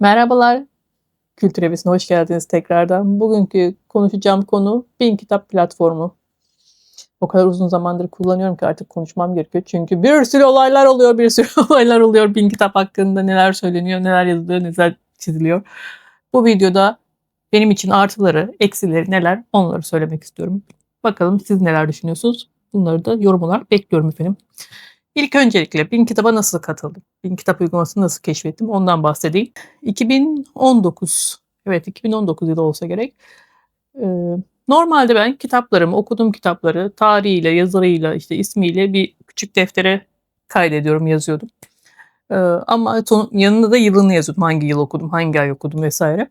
Merhabalar, Kültür Evi'sine hoş geldiniz tekrardan. Bugünkü konuşacağım konu Bin Kitap platformu. O kadar uzun zamandır kullanıyorum ki artık konuşmam gerekiyor. Çünkü bir sürü olaylar oluyor, bir sürü olaylar oluyor. Bin Kitap hakkında neler söyleniyor, neler yazılıyor, neler çiziliyor. Bu videoda benim için artıları, eksileri neler onları söylemek istiyorum. Bakalım siz neler düşünüyorsunuz? Bunları da yorum olarak bekliyorum efendim. İlk öncelikle Bin Kitap'a nasıl katıldım? Bin Kitap uygulamasını nasıl keşfettim? Ondan bahsedeyim. 2019, evet 2019 yılı olsa gerek. Normalde ben kitaplarımı, okuduğum kitapları tarihiyle, yazarıyla, işte ismiyle bir küçük deftere kaydediyorum, yazıyordum. Ama son, yanında da yılını yazıyordum. Hangi yıl okudum, hangi ay okudum vesaire.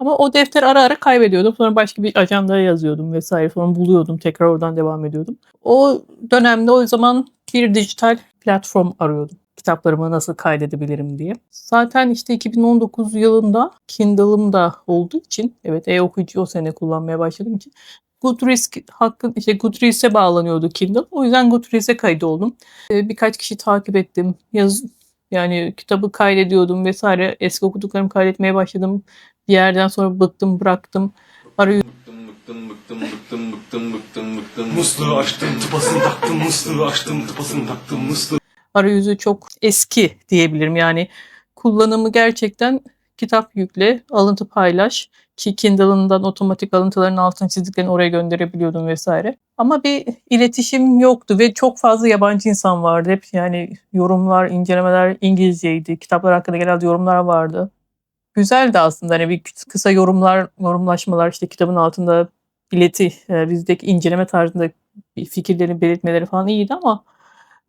Ama o defter ara ara kaybediyordum. Sonra başka bir ajandaya yazıyordum vesaire. Sonra buluyordum. Tekrar oradan devam ediyordum. O dönemde o zaman bir dijital platform arıyordum. Kitaplarımı nasıl kaydedebilirim diye. Zaten işte 2019 yılında Kindle'ım da olduğu için, evet e-okuyucu o sene kullanmaya başladığım için Goodreads hakkın işte Goodreads'e bağlanıyordu Kindle. O yüzden Goodreads'e kaydoldum. Ee, birkaç kişi takip ettim. Yaz yani kitabı kaydediyordum vesaire. Eski okuduklarımı kaydetmeye başladım. Bir yerden sonra bıktım, bıraktım. Bıktım bıktım bıktım bıktım bıktım bıktım bıktım Musluğu açtım tıpasını taktım musluğu açtım tıpasını taktım musluğu arayüzü çok eski diyebilirim. Yani kullanımı gerçekten kitap yükle, alıntı paylaş ki Kindle'ından otomatik alıntıların altını çizdiklerini oraya gönderebiliyordum vesaire. Ama bir iletişim yoktu ve çok fazla yabancı insan vardı. Hep yani yorumlar, incelemeler İngilizceydi. Kitaplar hakkında genelde yorumlar vardı. Güzeldi aslında hani bir kısa yorumlar, yorumlaşmalar işte kitabın altında bileti, e, bizdeki inceleme tarzında bir fikirlerini belirtmeleri falan iyiydi ama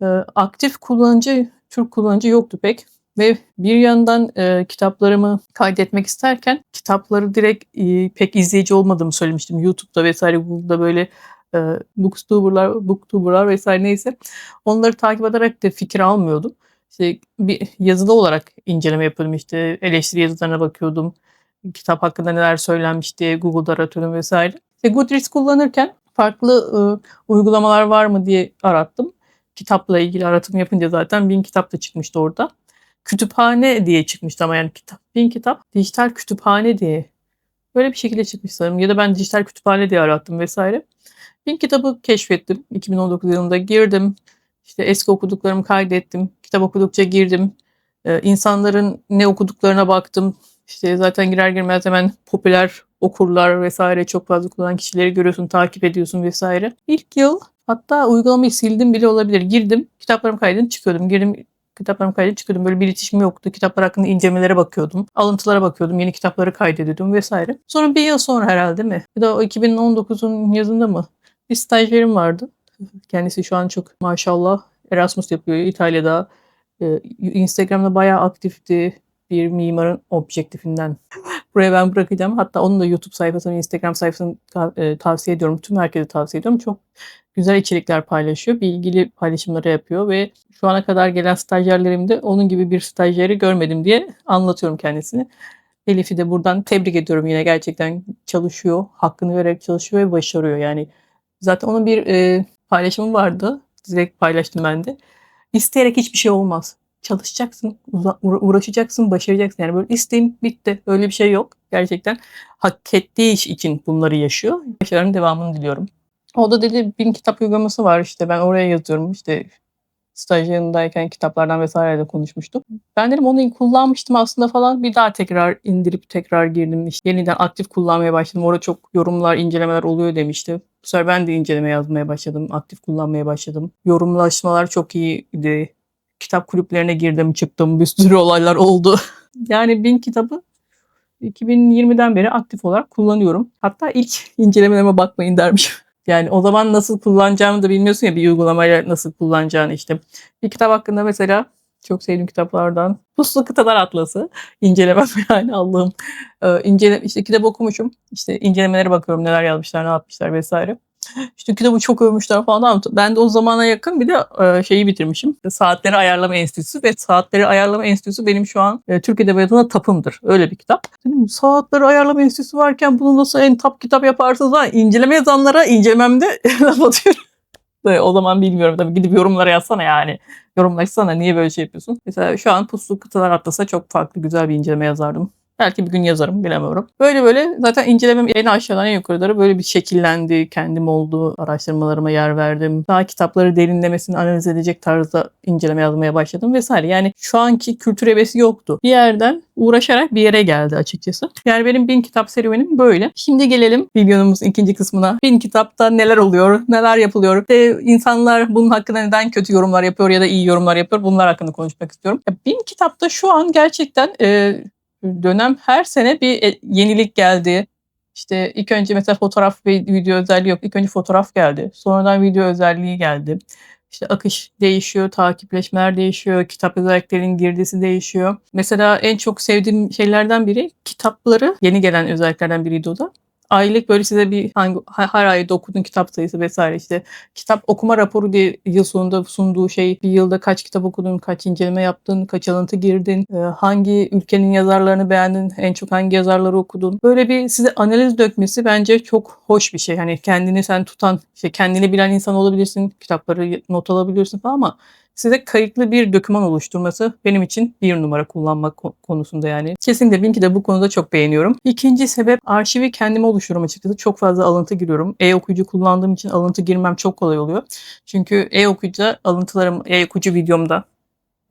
e, aktif kullanıcı, Türk kullanıcı yoktu pek. Ve bir yandan e, kitaplarımı kaydetmek isterken kitapları direkt e, pek izleyici olmadığımı söylemiştim. YouTube'da vesaire Google'da böyle e, booktuberlar, booktuberlar vesaire neyse onları takip ederek de fikir almıyordum. İşte bir yazılı olarak inceleme yapıyordum işte eleştiri yazılarına bakıyordum. Kitap hakkında neler söylenmiş diye Google'da aratıyordum vesaire. İşte Goodreads kullanırken farklı e, uygulamalar var mı diye arattım. Kitapla ilgili aratım yapınca zaten bin kitap da çıkmıştı orada. Kütüphane diye çıkmıştı ama yani kitap, bin kitap dijital kütüphane diye böyle bir şekilde çıkmış sanırım. Ya da ben dijital kütüphane diye arattım vesaire. Bin kitabı keşfettim. 2019 yılında girdim. İşte eski okuduklarımı kaydettim. Kitap okudukça girdim. Ee, insanların ne okuduklarına baktım. İşte zaten girer girmez hemen popüler okurlar vesaire çok fazla kullanan kişileri görüyorsun, takip ediyorsun vesaire. İlk yıl hatta uygulamayı sildim bile olabilir. Girdim, kitaplarımı kaydettim, çıkıyordum. Girdim, kitaplarımı kaydedip çıkıyordum. Böyle bir iletişim yoktu. Kitaplar hakkında incelemelere bakıyordum. Alıntılara bakıyordum. Yeni kitapları kaydediyordum vesaire. Sonra bir yıl sonra herhalde mi? Ya da o 2019'un yazında mı? Bir stajyerim vardı. Kendisi şu an çok maşallah Erasmus yapıyor İtalya'da. Ee, Instagram'da bayağı aktifti bir mimarın objektifinden. Buraya ben bırakacağım. Hatta onun da YouTube sayfasını, Instagram sayfasını e, tavsiye ediyorum. Tüm herkese tavsiye ediyorum. Çok güzel içerikler paylaşıyor. Bilgili paylaşımları yapıyor ve şu ana kadar gelen stajyerlerimde onun gibi bir stajyeri görmedim diye anlatıyorum kendisini. Elif'i de buradan tebrik ediyorum yine gerçekten çalışıyor. Hakkını vererek çalışıyor ve başarıyor. Yani zaten onun bir e, paylaşımı vardı. Direkt paylaştım ben de. İsteyerek hiçbir şey olmaz çalışacaksın, uğraşacaksın, başaracaksın. Yani böyle isteğim bitti. Öyle bir şey yok. Gerçekten hak ettiği iş için bunları yaşıyor. Başarının devamını diliyorum. O da dedi bin kitap uygulaması var işte ben oraya yazıyorum işte stajyerindeyken kitaplardan vesaire de konuşmuştuk. Ben dedim onu kullanmıştım aslında falan. Bir daha tekrar indirip tekrar girdim. İşte yeniden aktif kullanmaya başladım. Orada çok yorumlar, incelemeler oluyor demişti. Bu sefer ben de inceleme yazmaya başladım. Aktif kullanmaya başladım. Yorumlaşmalar çok iyiydi kitap kulüplerine girdim çıktım bir sürü olaylar oldu. yani bin kitabı 2020'den beri aktif olarak kullanıyorum. Hatta ilk incelemelerime bakmayın dermişim. Yani o zaman nasıl kullanacağımı da bilmiyorsun ya bir uygulamayla nasıl kullanacağını işte. Bir kitap hakkında mesela çok sevdiğim kitaplardan Puslu Kıtalar Atlası. İncelemem yani Allah'ım. Ee, incele, işte kitap okumuşum. İşte incelemelere bakıyorum neler yazmışlar, ne yapmışlar vesaire. İşte kitabı çok övmüşler falan ben de o zamana yakın bir de e, şeyi bitirmişim. Saatleri Ayarlama Enstitüsü ve Saatleri Ayarlama Enstitüsü benim şu an e, Türk Edebiyatı'na tapımdır. Öyle bir kitap. Dedim Saatleri Ayarlama Enstitüsü varken bunu nasıl en tap kitap yaparsınız ha? İnceleme yazanlara incelememde laf atıyorum. O zaman bilmiyorum tabii gidip yorumlara yazsana yani. Yorumlaşsana niye böyle şey yapıyorsun. Mesela şu an Puslu Kıtalar Atlasa çok farklı güzel bir inceleme yazardım. Belki bir gün yazarım bilemiyorum. Böyle böyle zaten incelemem en aşağıdan en yukarılara böyle bir şekillendi. Kendim oldu. Araştırmalarıma yer verdim. Daha kitapları derinlemesini analiz edecek tarzda inceleme yazmaya başladım vesaire. Yani şu anki kültür hevesi yoktu. Bir yerden uğraşarak bir yere geldi açıkçası. Yani benim bin kitap serüvenim böyle. Şimdi gelelim videomuzun ikinci kısmına. Bin kitapta neler oluyor, neler yapılıyor. İşte insanlar bunun hakkında neden kötü yorumlar yapıyor ya da iyi yorumlar yapıyor. Bunlar hakkında konuşmak istiyorum. Ya bin kitapta şu an gerçekten e, dönem her sene bir e, yenilik geldi. İşte ilk önce mesela fotoğraf ve video özelliği yok. İlk önce fotoğraf geldi. Sonradan video özelliği geldi. İşte akış değişiyor, takipleşmeler değişiyor, kitap özelliklerinin girdisi değişiyor. Mesela en çok sevdiğim şeylerden biri kitapları, yeni gelen özelliklerden biriydi o da. Aylık böyle size bir hangi her ayda okuduğun kitap sayısı vesaire işte kitap okuma raporu diye yıl sonunda sunduğu şey bir yılda kaç kitap okudun, kaç inceleme yaptın, kaç alıntı girdin, e, hangi ülkenin yazarlarını beğendin, en çok hangi yazarları okudun. Böyle bir size analiz dökmesi bence çok hoş bir şey. Hani kendini sen tutan, işte kendini bilen insan olabilirsin, kitapları not alabilirsin falan ama size kayıtlı bir doküman oluşturması benim için bir numara kullanmak ko- konusunda yani. Kesinlikle Link'i de bu konuda çok beğeniyorum. İkinci sebep arşivi kendime oluştururum açıkçası. Çok fazla alıntı giriyorum. E-okuyucu kullandığım için alıntı girmem çok kolay oluyor. Çünkü e-okuyucuda alıntılarım e-okuyucu videomda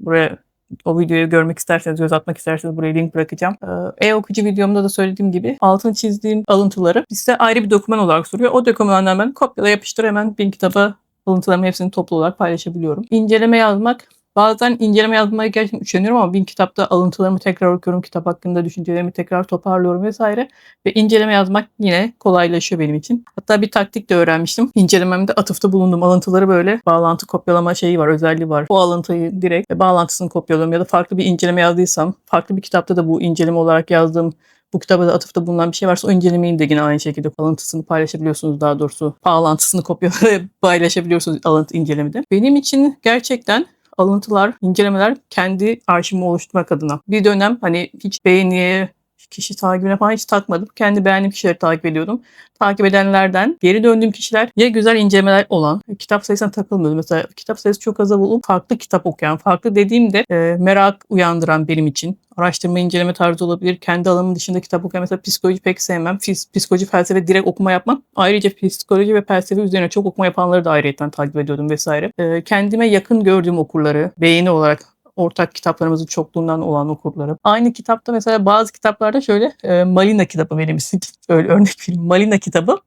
buraya o videoyu görmek isterseniz, göz atmak isterseniz buraya link bırakacağım. Ee, E-okuyucu videomda da söylediğim gibi altını çizdiğim alıntıları size ayrı bir doküman olarak soruyor. O dokümandan ben kopyala yapıştır hemen bin kitaba alıntılarımın hepsini toplu olarak paylaşabiliyorum. İnceleme yazmak Bazen inceleme yazmaya gerçekten üşeniyorum ama bin kitapta alıntılarımı tekrar okuyorum. Kitap hakkında düşüncelerimi tekrar toparlıyorum vesaire. Ve inceleme yazmak yine kolaylaşıyor benim için. Hatta bir taktik de öğrenmiştim. İncelememde atıfta bulundum. Alıntıları böyle bağlantı kopyalama şeyi var, özelliği var. O alıntıyı direkt bağlantısını kopyalıyorum. Ya da farklı bir inceleme yazdıysam, farklı bir kitapta da bu inceleme olarak yazdığım bu kitaba da atıfta bulunan bir şey varsa o incelemeyi de yine aynı şekilde alıntısını paylaşabiliyorsunuz daha doğrusu. Bağlantısını kopyalayıp paylaşabiliyorsunuz alıntı incelemede. Benim için gerçekten alıntılar, incelemeler kendi arşivimi oluşturmak adına. Bir dönem hani hiç beğeniye, kişi takibine falan hiç takmadım. Kendi beğendiğim kişileri takip ediyordum. Takip edenlerden geri döndüğüm kişiler ya güzel incelemeler olan, kitap sayısına takılmıyordum. Mesela kitap sayısı çok az olup farklı kitap okuyan, farklı dediğimde e, merak uyandıran benim için. Araştırma inceleme tarzı olabilir. Kendi alanım dışında kitap okuyan mesela psikoloji pek sevmem. Fis- psikoloji felsefe direkt okuma yapmam. Ayrıca psikoloji ve felsefe üzerine çok okuma yapanları da ayrıyetten takip ediyordum vesaire. E, kendime yakın gördüğüm okurları beğeni olarak ortak kitaplarımızın çokluğundan olan okurları. Aynı kitapta mesela bazı kitaplarda şöyle e, Malina kitabı benim için öyle örnek film. Malina kitabı.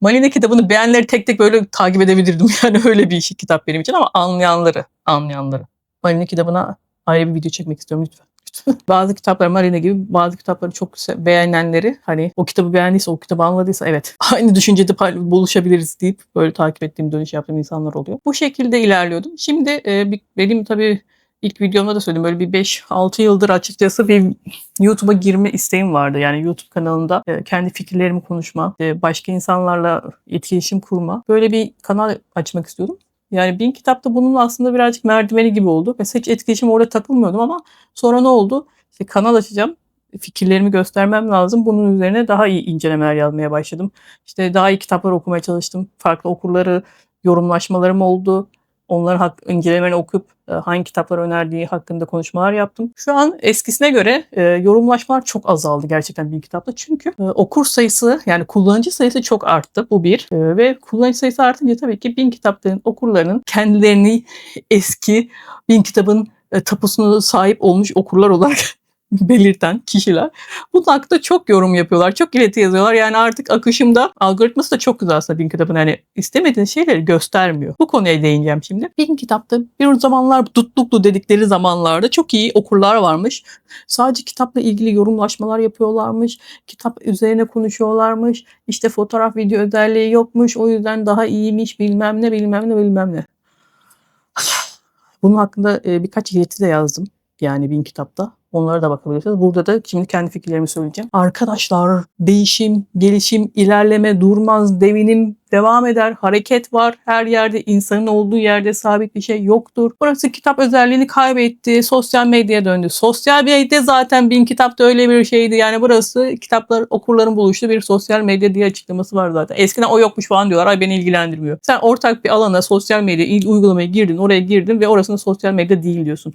Malina kitabını beğenleri tek tek böyle takip edebilirdim. Yani öyle bir kitap benim için ama anlayanları, anlayanları. Malina kitabına ayrı bir video çekmek istiyorum lütfen. bazı kitaplar Marina gibi bazı kitapları çok beğenenleri hani o kitabı beğendiyse o kitabı anladıysa evet aynı düşüncede buluşabiliriz deyip böyle takip ettiğim dönüş yaptığım insanlar oluyor. Bu şekilde ilerliyordum. Şimdi e, benim tabii ilk videomda da söyledim böyle bir 5-6 yıldır açıkçası bir YouTube'a girme isteğim vardı. Yani YouTube kanalında e, kendi fikirlerimi konuşma, e, başka insanlarla etkileşim kurma. Böyle bir kanal açmak istiyordum. Yani bin kitapta bunun aslında birazcık merdiveni gibi oldu. Mesela hiç etkileşim orada takılmıyordum ama sonra ne oldu? İşte kanal açacağım. Fikirlerimi göstermem lazım. Bunun üzerine daha iyi incelemeler yazmaya başladım. İşte daha iyi kitaplar okumaya çalıştım. Farklı okurları yorumlaşmalarım oldu. Onların hak, incelemelerini okuyup e, hangi kitaplar önerdiği hakkında konuşmalar yaptım. Şu an eskisine göre e, yorumlaşmalar çok azaldı gerçekten bir kitapta. Çünkü e, okur sayısı yani kullanıcı sayısı çok arttı. Bu bir. E, ve kullanıcı sayısı artınca tabii ki bin kitapların okurlarının kendilerini eski bin kitabın e, tapusuna sahip olmuş okurlar olarak belirten kişiler. Bunun hakkında çok yorum yapıyorlar. Çok ileti yazıyorlar. Yani artık akışımda algoritması da çok güzel aslında Bin kitabın. Hani istemediğiniz şeyleri göstermiyor. Bu konuya değineceğim şimdi. Bin kitapta bir zamanlar tutluklu dedikleri zamanlarda çok iyi okurlar varmış. Sadece kitapla ilgili yorumlaşmalar yapıyorlarmış. Kitap üzerine konuşuyorlarmış. İşte fotoğraf video özelliği yokmuş. O yüzden daha iyiymiş bilmem ne bilmem ne bilmem ne. Bunun hakkında birkaç ileti de yazdım. Yani bin kitapta. Onlara da bakabilirsiniz. Burada da şimdi kendi fikirlerimi söyleyeceğim. Arkadaşlar değişim, gelişim, ilerleme durmaz, devinim devam eder. Hareket var. Her yerde insanın olduğu yerde sabit bir şey yoktur. Burası kitap özelliğini kaybetti. Sosyal medyaya döndü. Sosyal medya zaten bin kitapta öyle bir şeydi. Yani burası kitaplar okurların buluştuğu bir sosyal medya diye açıklaması var zaten. Eskiden o yokmuş falan diyorlar. Ay beni ilgilendirmiyor. Sen ortak bir alana sosyal medya uygulamaya girdin. Oraya girdin ve orasında sosyal medya değil diyorsun.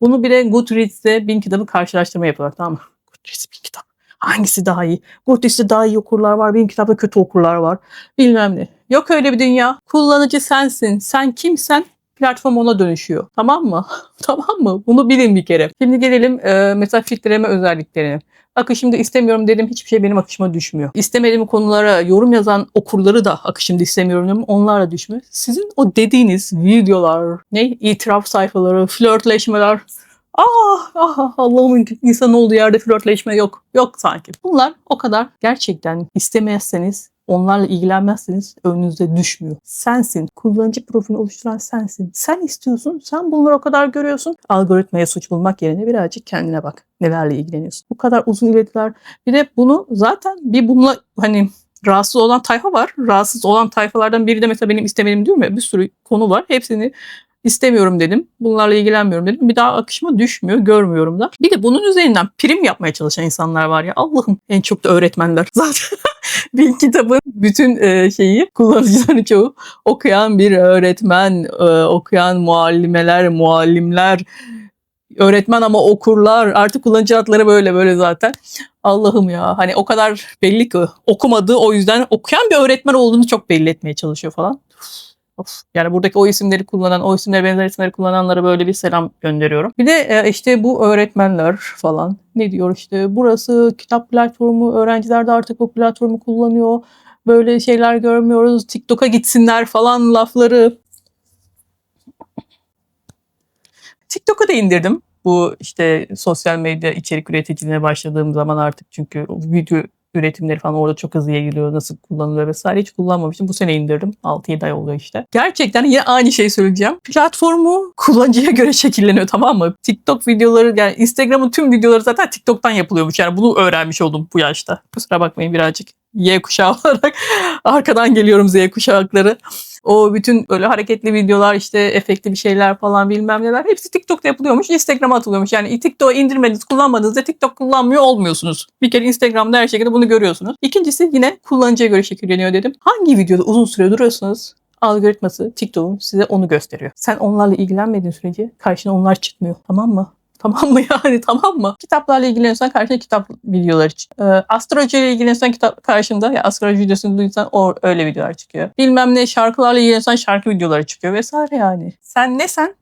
Bunu bir de Goodreads'te bin kitabı karşılaştırma yapıyorlar tamam mı? Goodreads bin kitap. Hangisi daha iyi? Goodreads'te daha iyi okurlar var. Bin kitapta kötü okurlar var. Bilmem ne. Yok öyle bir dünya. Kullanıcı sensin. Sen kimsen platform ona dönüşüyor. Tamam mı? tamam mı? Bunu bilin bir kere. Şimdi gelelim e, mesela filtreleme özelliklerine. Akışımda istemiyorum dedim hiçbir şey benim akışıma düşmüyor. İstemediğim konulara yorum yazan okurları da akışımda istemiyorum dedim onlarla düşmüyor. Sizin o dediğiniz videolar, ne itiraf sayfaları, flörtleşmeler, Ah, ah Allah'ım insan olduğu yerde flörtleşme yok. Yok sanki. Bunlar o kadar gerçekten istemezseniz onlarla ilgilenmezseniz önünüze düşmüyor. Sensin. Kullanıcı profilini oluşturan sensin. Sen istiyorsun. Sen bunları o kadar görüyorsun. Algoritmaya suç bulmak yerine birazcık kendine bak. Nelerle ilgileniyorsun. Bu kadar uzun iletiler. Bir de bunu zaten bir bununla hani rahatsız olan tayfa var. Rahatsız olan tayfalardan biri de mesela benim istemediğim diyorum ya bir sürü konu var. Hepsini istemiyorum dedim. Bunlarla ilgilenmiyorum dedim. Bir daha akışıma düşmüyor. Görmüyorum da. Bir de bunun üzerinden prim yapmaya çalışan insanlar var ya. Allah'ım en çok da öğretmenler. Zaten bir kitabın bütün e, şeyi kullanıcıların çoğu okuyan bir öğretmen, e, okuyan muallimeler, muallimler, öğretmen ama okurlar. Artık kullanıcı adları böyle böyle zaten. Allah'ım ya hani o kadar belli ki okumadığı o yüzden okuyan bir öğretmen olduğunu çok belli etmeye çalışıyor falan. Of. Yani buradaki o isimleri kullanan, o isimlere benzer isimleri kullananlara böyle bir selam gönderiyorum. Bir de e, işte bu öğretmenler falan ne diyor işte burası kitap platformu, öğrenciler de artık bu platformu kullanıyor. Böyle şeyler görmüyoruz. TikTok'a gitsinler falan lafları. TikTok'a da indirdim. Bu işte sosyal medya içerik üreticiliğine başladığım zaman artık çünkü video üretimleri falan orada çok hızlı yayılıyor. Nasıl kullanılıyor vesaire hiç kullanmamıştım. Bu sene indirdim. 6-7 ay oluyor işte. Gerçekten yine aynı şeyi söyleyeceğim. Platformu kullanıcıya göre şekilleniyor tamam mı? TikTok videoları yani Instagram'ın tüm videoları zaten TikTok'tan yapılıyormuş. Yani bunu öğrenmiş oldum bu yaşta. Kusura bakmayın birazcık Y kuşağı olarak arkadan geliyorum Z kuşakları. O bütün böyle hareketli videolar işte efektli bir şeyler falan bilmem neler hepsi TikTok'ta yapılıyormuş. Instagram'a atılıyormuş. Yani TikTok'u indirmediniz kullanmadığınızda TikTok kullanmıyor olmuyorsunuz. Bir kere Instagram'da her şekilde bunu görüyorsunuz. İkincisi yine kullanıcıya göre şekilleniyor dedim. Hangi videoda uzun süre duruyorsanız algoritması TikTok'un size onu gösteriyor. Sen onlarla ilgilenmediğin sürece karşına onlar çıkmıyor. Tamam mı? Tamam mı yani tamam mı? Kitaplarla ilgileniyorsan karşına kitap videoları çıkıyor. Ee, astrolojiyle ilgileniyorsan kitap karşında ya astroloji videosunu duysan o öyle videolar çıkıyor. Bilmem ne şarkılarla ilgileniyorsan şarkı videoları çıkıyor vesaire yani. Sen ne sen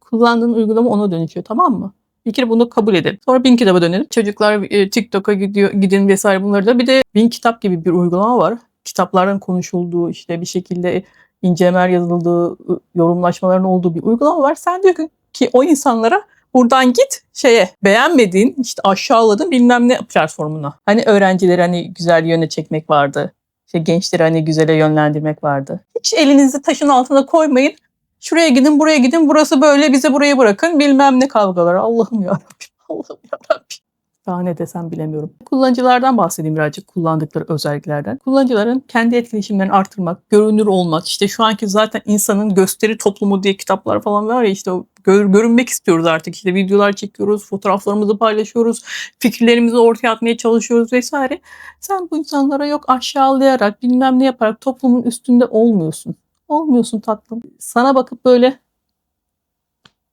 kullandığın uygulama ona dönüşüyor tamam mı? Bir kere bunu kabul edin. Sonra bin kitaba dönelim. Çocuklar e, TikTok'a gidiyor, gidin vesaire bunları da. Bir de bin kitap gibi bir uygulama var. Kitapların konuşulduğu işte bir şekilde incelemeler yazıldığı, yorumlaşmaların olduğu bir uygulama var. Sen diyor ki o insanlara buradan git şeye beğenmediğin işte aşağıladın bilmem ne platformuna. Hani öğrencileri hani güzel yöne çekmek vardı. İşte gençleri hani güzele yönlendirmek vardı. Hiç elinizi taşın altına koymayın. Şuraya gidin buraya gidin burası böyle bize burayı bırakın bilmem ne kavgaları. Allah'ım yarabbim Allah'ım yarabbim. Daha ne desem bilemiyorum. Kullanıcılardan bahsedeyim birazcık kullandıkları özelliklerden. Kullanıcıların kendi etkileşimlerini artırmak, görünür olmak, işte şu anki zaten insanın gösteri toplumu diye kitaplar falan var ya işte o gör- görünmek istiyoruz artık. İşte videolar çekiyoruz, fotoğraflarımızı paylaşıyoruz, fikirlerimizi ortaya atmaya çalışıyoruz vesaire. Sen bu insanlara yok aşağılayarak, bilmem ne yaparak toplumun üstünde olmuyorsun. Olmuyorsun tatlım. Sana bakıp böyle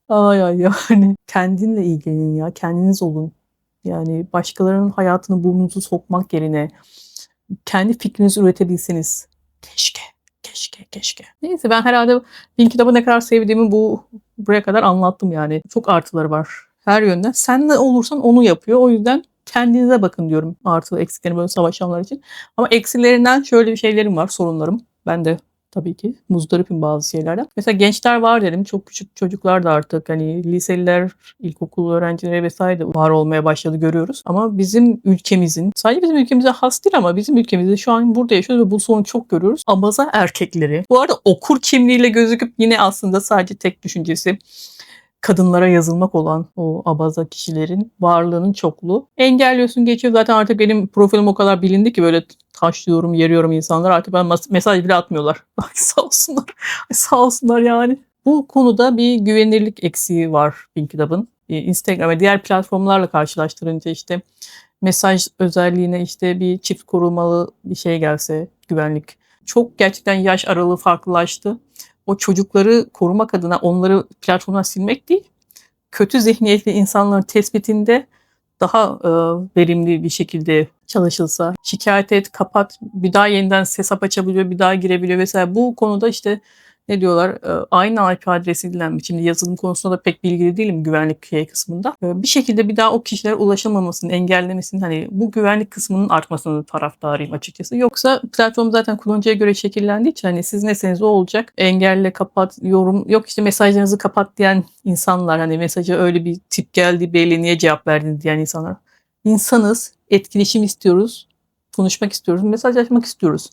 ay ay yani kendinle ilgilenin ya, kendiniz olun. Yani başkalarının hayatını burnunuzu sokmak yerine kendi fikrinizi üretebilseniz. Keşke, keşke, keşke. Neyse ben herhalde bin kitabı ne kadar sevdiğimi bu buraya kadar anlattım yani. Çok artıları var her yönden. Sen ne olursan onu yapıyor. O yüzden kendinize bakın diyorum artı eksiklerini böyle savaşanlar için. Ama eksilerinden şöyle bir şeylerim var, sorunlarım. Ben de tabii ki muzdaripim bazı şeylerden. Mesela gençler var dedim. Çok küçük çocuklar da artık hani liseliler, ilkokul öğrencileri vesaire de var olmaya başladı görüyoruz. Ama bizim ülkemizin sadece bizim ülkemize has değil ama bizim ülkemizde şu an burada yaşıyoruz ve bu sorunu çok görüyoruz. Abaza erkekleri. Bu arada okur kimliğiyle gözüküp yine aslında sadece tek düşüncesi kadınlara yazılmak olan o abaza kişilerin varlığının çokluğu. Engelliyorsun geçiyor. Zaten artık benim profilim o kadar bilindi ki böyle taşlıyorum, yeriyorum insanlar. Artık ben mesaj bile atmıyorlar. Sağ olsunlar. Sağ olsunlar yani. Bu konuda bir güvenirlik eksiği var Pinkitab'ın. Ee, Instagram ve diğer platformlarla karşılaştırınca işte mesaj özelliğine işte bir çift korumalı bir şey gelse güvenlik. Çok gerçekten yaş aralığı farklılaştı. O çocukları korumak adına onları platformdan silmek değil, kötü zihniyetli insanların tespitinde daha e, verimli bir şekilde çalışılsa, şikayet et, kapat, bir daha yeniden hesap açabiliyor, bir daha girebiliyor vesaire. Bu konuda işte ne diyorlar e, aynı IP adresi dilenmiş. Şimdi yazılım konusunda da pek bilgili değilim güvenlik şey kısmında. E, Bir şekilde bir daha o kişilere ulaşılmamasını, engellemesini hani bu güvenlik kısmının artmasını taraftarıyım açıkçası. Yoksa platform zaten kullanıcıya göre şekillendiği için hani siz neseniz o olacak. Engelle kapat, yorum yok işte mesajlarınızı kapat diyen insanlar hani mesaja öyle bir tip geldi belli niye cevap verdin diyen insanlar. İnsanız, etkileşim istiyoruz, konuşmak istiyoruz, mesajlaşmak istiyoruz.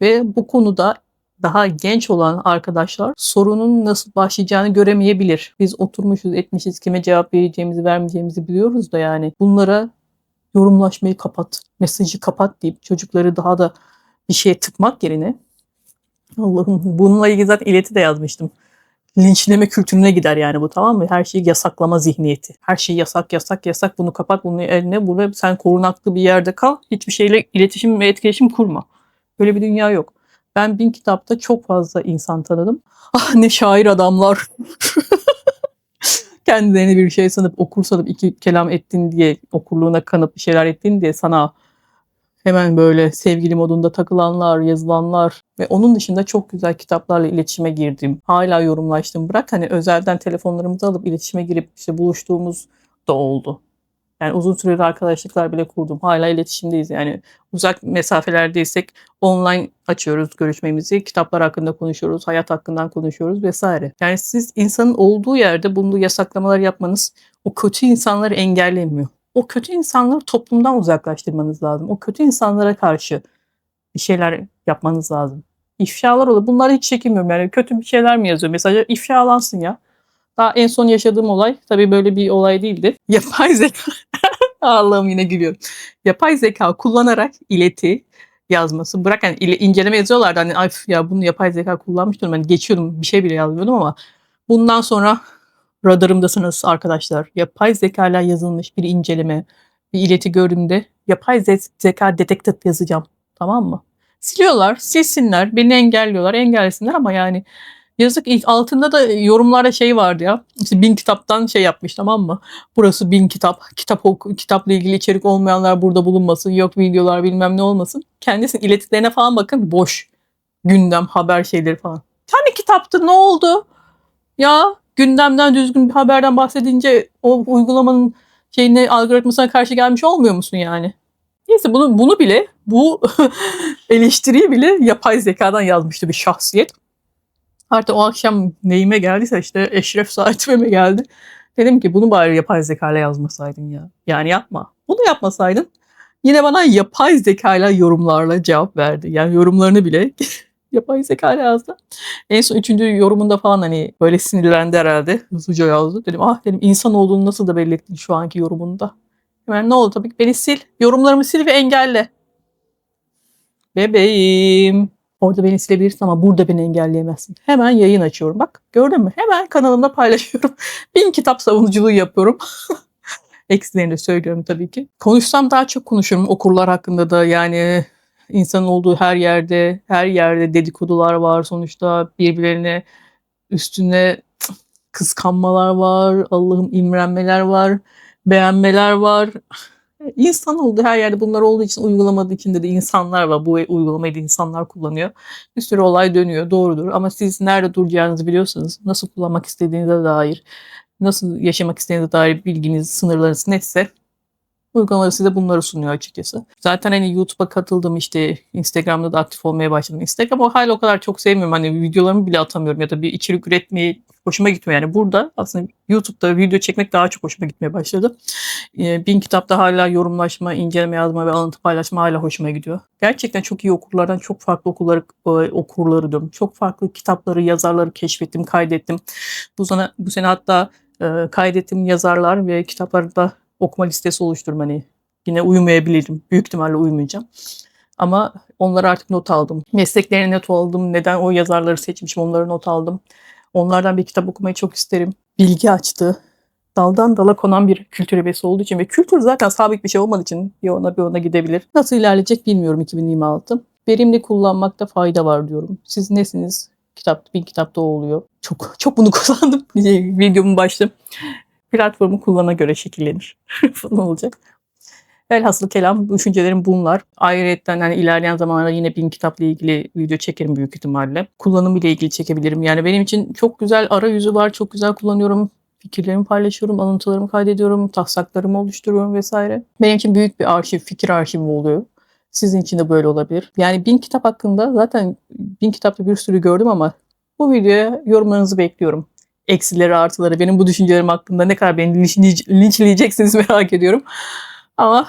Ve bu konuda daha genç olan arkadaşlar sorunun nasıl başlayacağını göremeyebilir. Biz oturmuşuz, etmişiz, kime cevap vereceğimizi, vermeyeceğimizi biliyoruz da yani bunlara yorumlaşmayı kapat, mesajı kapat deyip çocukları daha da bir şeye tıkmak yerine Allah'ım bununla ilgili zaten ileti de yazmıştım. Linçleme kültürüne gider yani bu tamam mı? Her şeyi yasaklama zihniyeti. Her şey yasak yasak yasak bunu kapat bunu eline bunu sen korunaklı bir yerde kal. Hiçbir şeyle iletişim ve etkileşim kurma. Böyle bir dünya yok. Ben bin kitapta çok fazla insan tanıdım. Ah ne şair adamlar. Kendilerini bir şey sanıp okur sanıp iki kelam ettin diye okurluğuna kanıp bir şeyler ettin diye sana hemen böyle sevgili modunda takılanlar, yazılanlar ve onun dışında çok güzel kitaplarla iletişime girdim. Hala yorumlaştım. Bırak hani özelden telefonlarımızı alıp iletişime girip işte buluştuğumuz da oldu. Yani uzun süreli arkadaşlıklar bile kurdum. Hala iletişimdeyiz yani. Uzak mesafelerdeysek online açıyoruz görüşmemizi. Kitaplar hakkında konuşuyoruz, hayat hakkında konuşuyoruz vesaire. Yani siz insanın olduğu yerde bunu yasaklamalar yapmanız o kötü insanları engellemiyor. O kötü insanları toplumdan uzaklaştırmanız lazım. O kötü insanlara karşı bir şeyler yapmanız lazım. İfşalar olur. Bunları hiç çekinmiyorum. Yani kötü bir şeyler mi yazıyor? Mesela ifşalansın ya. Daha en son yaşadığım olay tabii böyle bir olay değildi. Yapay zeka Allah'ım yine gülüyorum. Yapay zeka kullanarak ileti yazması. Bırak hani inceleme yazıyorlardı. Hani Ay, ya bunu yapay zeka kullanmıştım. Hani geçiyordum bir şey bile yazmıyordum ama bundan sonra radarımdasınız arkadaşlar. Yapay zeka ile yazılmış bir inceleme, bir ileti gördüğümde yapay ze- zeka detected yazacağım. Tamam mı? Siliyorlar, silsinler, beni engelliyorlar, engellesinler ama yani yazık ilk altında da yorumlarda şey vardı ya. İşte bin kitaptan şey yapmış tamam mı? Burası bin kitap. Kitap oku, kitapla ilgili içerik olmayanlar burada bulunmasın. Yok videolar bilmem ne olmasın. Kendisinin iletilerine falan bakın. Boş. Gündem, haber şeyleri falan. Hani kitaptı ne oldu? Ya gündemden düzgün bir haberden bahsedince o uygulamanın şeyine algoritmasına karşı gelmiş olmuyor musun yani? Neyse bunu bunu bile bu eleştiriyi bile yapay zekadan yazmıştı bir şahsiyet. Artık o akşam neyime geldiyse işte eşref saatime geldi. Dedim ki bunu bari yapay zekayla yazmasaydın ya. Yani yapma. Bunu yapmasaydın yine bana yapay zekayla yorumlarla cevap verdi. Yani yorumlarını bile yapay zekayla yazdı. En son üçüncü yorumunda falan hani böyle sinirlendi herhalde. Hızlıca yazdı. Dedim ah dedim insan olduğunu nasıl da belli ettin şu anki yorumunda. Hemen ne oldu tabii ki beni sil. Yorumlarımı sil ve engelle. Bebeğim. Orada beni silebilirsin ama burada beni engelleyemezsin. Hemen yayın açıyorum. Bak gördün mü? Hemen kanalımda paylaşıyorum. Bin kitap savunuculuğu yapıyorum. Eksilerini söylüyorum tabii ki. Konuşsam daha çok konuşurum okurlar hakkında da. Yani insanın olduğu her yerde, her yerde dedikodular var sonuçta. Birbirlerine üstüne kıskanmalar var. Allah'ım imrenmeler var. Beğenmeler var. İnsan oldu her yerde bunlar olduğu için uygulamada içinde de insanlar var. Bu uygulamayı da insanlar kullanıyor. Bir sürü olay dönüyor doğrudur ama siz nerede duracağınızı biliyorsanız nasıl kullanmak istediğinize dair nasıl yaşamak istediğinize dair bilginiz, sınırlarınız netse uygulamalar size bunları sunuyor açıkçası. Zaten hani YouTube'a katıldım işte Instagram'da da aktif olmaya başladım. Instagram'ı hala o kadar çok sevmiyorum. Hani videolarımı bile atamıyorum ya da bir içerik üretmeyi hoşuma gitmiyor. Yani burada aslında YouTube'da video çekmek daha çok hoşuma gitmeye başladı. Ee, Bin kitapta hala yorumlaşma, inceleme yazma ve alıntı paylaşma hala hoşuma gidiyor. Gerçekten çok iyi okurlardan çok farklı okurları, e, okurları diyorum. Çok farklı kitapları, yazarları keşfettim, kaydettim. Bu sene, bu sene hatta e, kaydettiğim yazarlar ve kitaplarda okuma listesi oluşturum. Hani yine uyumayabilirim. Büyük ihtimalle uyumayacağım. Ama onları artık not aldım. Mesleklerini not aldım. Neden o yazarları seçmişim onları not aldım. Onlardan bir kitap okumayı çok isterim. Bilgi açtı. Daldan dala konan bir kültür hevesi olduğu için ve kültür zaten sabit bir şey olmadığı için bir ona bir ona gidebilir. Nasıl ilerleyecek bilmiyorum 2026. Verimli kullanmakta fayda var diyorum. Siz nesiniz? Kitap, bin kitapta oluyor. Çok çok bunu kullandım. Videomun başta. Platformu kullana göre şekillenir falan olacak. Velhasıl kelam düşüncelerim bunlar. Ayrıca hani ilerleyen zamanlarda yine bin kitapla ilgili video çekerim büyük ihtimalle. Kullanımı ile ilgili çekebilirim. Yani benim için çok güzel arayüzü var. Çok güzel kullanıyorum. Fikirlerimi paylaşıyorum, alıntılarımı kaydediyorum, taslaklarımı oluşturuyorum vesaire. Benim için büyük bir arşiv, fikir arşivi oluyor. Sizin için de böyle olabilir. Yani bin kitap hakkında zaten bin kitapta bir sürü gördüm ama bu videoya yorumlarınızı bekliyorum. Eksileri, artıları, benim bu düşüncelerim hakkında ne kadar beni linçleyece- linçleyeceksiniz merak ediyorum. Ama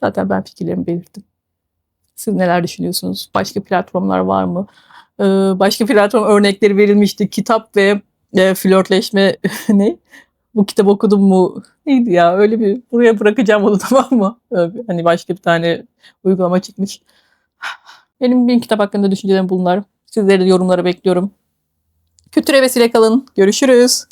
zaten ben fikirlerimi belirttim. Siz neler düşünüyorsunuz? Başka platformlar var mı? Ee, başka platform örnekleri verilmişti. Kitap ve e, flörtleşme ne? Bu kitabı okudum mu? Neydi ya? Öyle bir buraya bırakacağım onu tamam mı? Öyle bir- hani başka bir tane uygulama çıkmış. Benim bin kitap hakkında düşüncelerim bunlar. Sizleri de yorumlara bekliyorum. Kültür hevesiyle kalın. Görüşürüz.